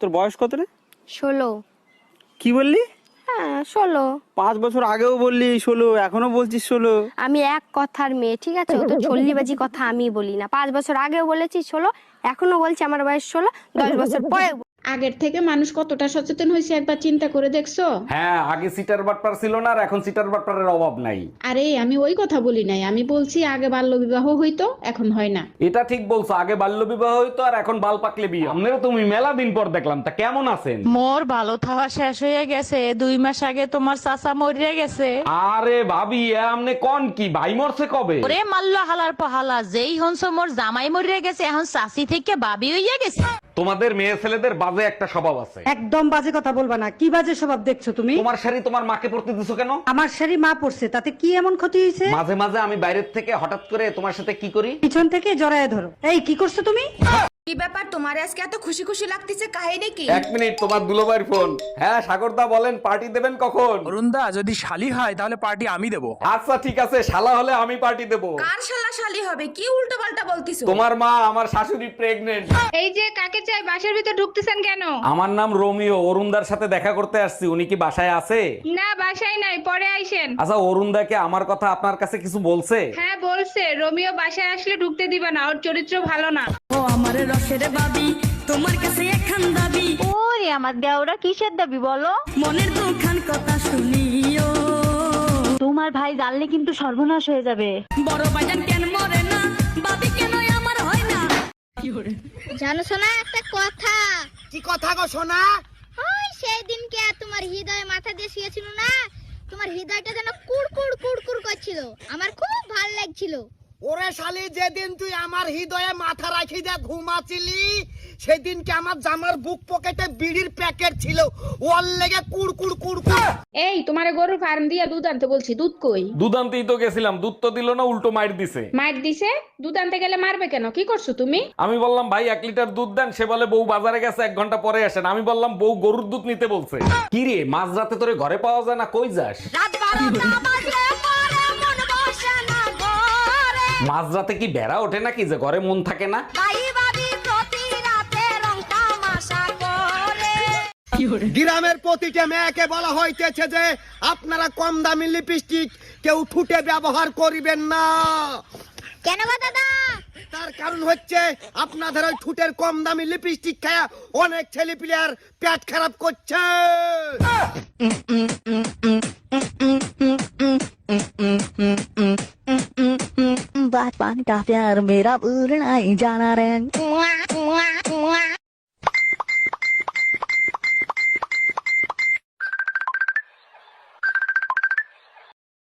তোর বয়স কত রে? ষোলো। কি বললি? হ্যাঁ ষোলো। পাঁচ বছর আগেও বললি ষোলো এখনও বলছিস ষোলো। আমি এক কথার মেয়ে ঠিক আছে? তো চল্লিবাজি কথা আমি বলি না। পাঁচ বছর আগেও বলেছি ষোলো এখনও বলছি আমার বয়স ষোলো দশ বছর পরে আগের থেকে মানুষ কতটা সচেতন হয়েছে একবার চিন্তা করে দেখছ? হ্যাঁ আগে সিটার বাটপার ছিল না আর এখন সিটার বাটপারের অভাব নাই। আরে আমি ওই কথা বলি নাই। আমি বলছি আগে বাল্য বিবাহ হইতো এখন হয় না। এটা ঠিক বলছো আগে বাল্য বিবাহ হইতো আর এখন বাল পাকলে বিয়ে। আপনারা তুমি মেলা দিন পর দেখলাম তা কেমন আছেন? মোর ভালো থাওয়া শেষ হয়ে গেছে। দুই মাস আগে তোমার চাচা মরিয়া গেছে। আরে ভাবি এ আমনে কোন কি? ভাই মরছে কবে? ওরে মাল্লা হালার পাহালা যেই হনস মোর জামাই মরিয়া গেছে এখন চাষি থেকে বাবি হইয়া গেছে। তোমাদের মেয়ে ছেলেদের বাজে একটা স্বভাব আছে। একদম বাজে কথা বলবা না। কি বাজে স্বভাব দেখছ তুমি? তোমার শাড়ি তোমার মাকে পড়তে দিছো কেন? আমার শাড়ি মা পড়ছে তাতে কি এমন ক্ষতি হয়েছে? মাঝে মাঝে আমি বাইরের থেকে হঠাৎ করে তোমার সাথে কি করি? পিছন থেকে জড়ায় ধরো। এই কি করছ তুমি? কি ব্যাপার? তোমার আজকে এত খুশি খুশি লাগতেছে কাহিনী কি? এক মিনিট তোমার ফোন। হ্যাঁ সাগরদা বলেন পার্টি দেবেন কখন? অরুণদা যদি শালি হয় তাহলে পার্টি আমি দেবো। আচ্ছা ঠিক আছে শালা হলে আমি পার্টি দেব। কার শালা শালি হবে? কি উল্টো পাল্টা বলতিছো? তোমার মা আমার শাশুড়ি প্রেগনেন্ট এই যে কাকে চাই? বাসার ভিতর ঢুকতেছেন কেন? আমার নাম রোমিও অরুণদার সাথে দেখা করতে আসছি। উনি কি বাসায় আছে? না বাসায় নাই পরে আইসেন। আচ্ছা অরুণদাকে আমার কথা আপনার কাছে কিছু বলছে? হ্যাঁ বলছে। রোমিও বাসায় আসলে ঢুকতে দিবা না ওর চরিত্র ভালো না। ওরে আমার দেওরা কিসের দাবি বলো? মনের দুখান কথা শুনিও। তোমার ভাই জানলে কিন্তু সর্বনাশ হয়ে যাবে। বড় বাজান কেন মরে না? বাবি কেন আমার হয় না? জানো শোনা একটা কথা। কি কথা গো সোনা? ওই সেই দিনকে তোমার হৃদয়ে মাথা দিয়ে শুয়েছিল না? তোমার হৃদয়টা যেন কুড় কুড় কুড় কুড় করছিল। আমার খুব ভালো লাগছিল। ওরে শালি যেদিন তুই আমার হৃদয়ে মাথা রাখি দিয়ে ঘুমাছিলি সেদিনকে আমার জামার বুক পকেটে বিড়ির প্যাকেট ছিল। ওর লেগে কুড় কুড় কুড় কুড়। এই তোমারে গরুর ফার্ম দিয়ে দুধ আনতে বলছি দুধ কই? দুধ আনতেই তো গেছিলাম দুধ তো দিল না উল্টো মাইর দিছে। মার দিছে? দুধ আনতে গেলে মারবে কেন? কি করছ তুমি? আমি বললাম ভাই এক লিটার দুধ দেন। সে বলে বউ বাজারে গেছে এক ঘণ্টা পরে আসেন। আমি বললাম বউ গরুর দুধ নিতে বলছে। কি রে মাঝ রাতে তোরে ঘরে পাওয়া যায় না? কই যাস? মাঝ রাতে কি বেড়া ওঠে নাকি যে ঘরে মন থাকে না? গ্রামের প্রতিটা মেয়েকে বলা হইতেছে যে আপনারা কম দামি লিপস্টিক কেউ ঠুটে ব্যবহার করিবেন না। কেন গো দাদা? তার কারণ হচ্ছে আপনাদের ওই ঠুটের কম দামি লিপস্টিক খায়া অনেক ছেলে প্লেয়ার পেট খারাপ করছে। बचपन का प्यार मेरा भूलना ही जाना रे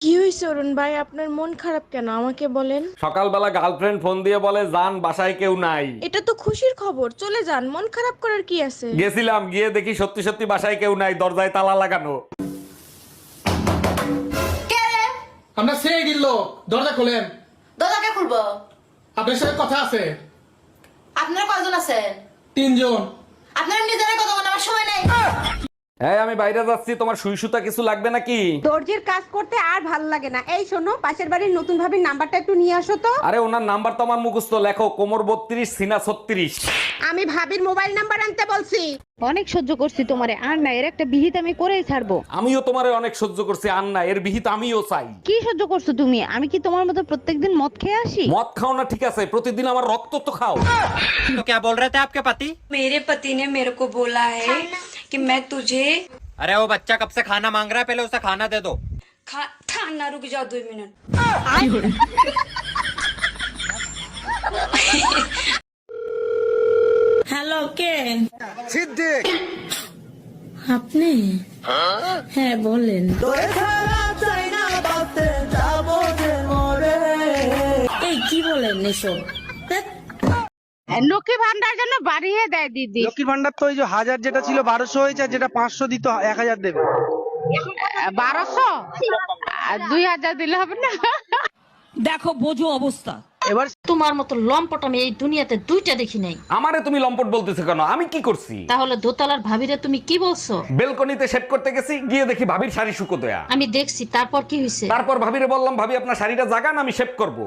কি হয়েছে অরুণ ভাই আপনার মন খারাপ কেন আমাকে বলেন সকালবেলা গার্লফ্রেন্ড ফোন দিয়ে বলে যান বাসায় কেউ নাই এটা তো খুশির খবর চলে যান মন খারাপ করার কি আছে গেছিলাম গিয়ে দেখি সত্যি সত্যি বাসায় কেউ নাই দরজায় তালা লাগানো আমরা সেই দিল দরজা খোলেন দরজাকে খুলবো? আপনার সাথে কথা আছে। আপনারা কয়জন আছেন? তিনজন। আপনারা নিজেরা কথা বলার সময় নাই। হ্যাঁ আমি বাইরে যাচ্ছি তোমার সুই সুতা কিছু লাগবে নাকি দর্জির কাজ করতে আর ভাল লাগে না এই শোনো পাশের বাড়ির নতুন ভাবির নাম্বারটা একটু নিয়ে আসো তো আরে ওনার নাম্বার তো আমার মুখস্থ লেখো কোমর বত্রিশ সিনা ছত্রিশ আমি ভাবির মোবাইল নাম্বার আনতে বলছি অনেক সহ্য করছি তোমারে আর না এর একটা বিহিত আমি করেই ছাড়বো আমিও তোমারে অনেক সহ্য করছি আর না এর বিহিত আমিও চাই কি সহ্য করছো তুমি আমি কি তোমার মতো প্রত্যেকদিন মদ খেয়ে আসি মদ খাও না ঠিক আছে প্রতিদিন আমার রক্ত তো খাও क्या बोल रहे थे आपके पति मेरे पति ने मेरे को बोला है कि मैं तुझे अरे वो बच्चा कब से खाना मांग रहा है पहले उसे खाना दे दो खा खाना रुक जाओ दो मिनट হ্যালো কে সিদ্দিক আপনি হ্যাঁ বলেন এই কি বলেন এসব ধ্যাৎ। লক্ষ্মী ভান্ডার জন্য বাড়িয়ে দেয় দিদি। লক্ষ্মীর ভান্ডার তো ওই যে হাজার যেটা ছিল বারোশো হয়েছে আর যেটা পাঁচশো দিত এক হাজার দেবে। বারোশো? দুই হাজার দিলে হবে না? দেখো বোঝো অবস্থা। এবার তোমার মতো লম্পট আমি এই দুনিয়াতে দুইটা দেখি নাই। আমারে তুমি লম্পট বলতেছো কেন? আমি কি করছি? তাহলে দোতলার ভাবিরে তুমি কি বলছো? বেলকনিতে সেট করতে গেছি গিয়ে দেখি ভাবির শাড়ি শুকো দেয়া আমি দেখছি তারপর কি হয়েছে তারপর ভাবিরে বললাম ভাবি আপনার শাড়িটা জাগান আমি শেভ করব।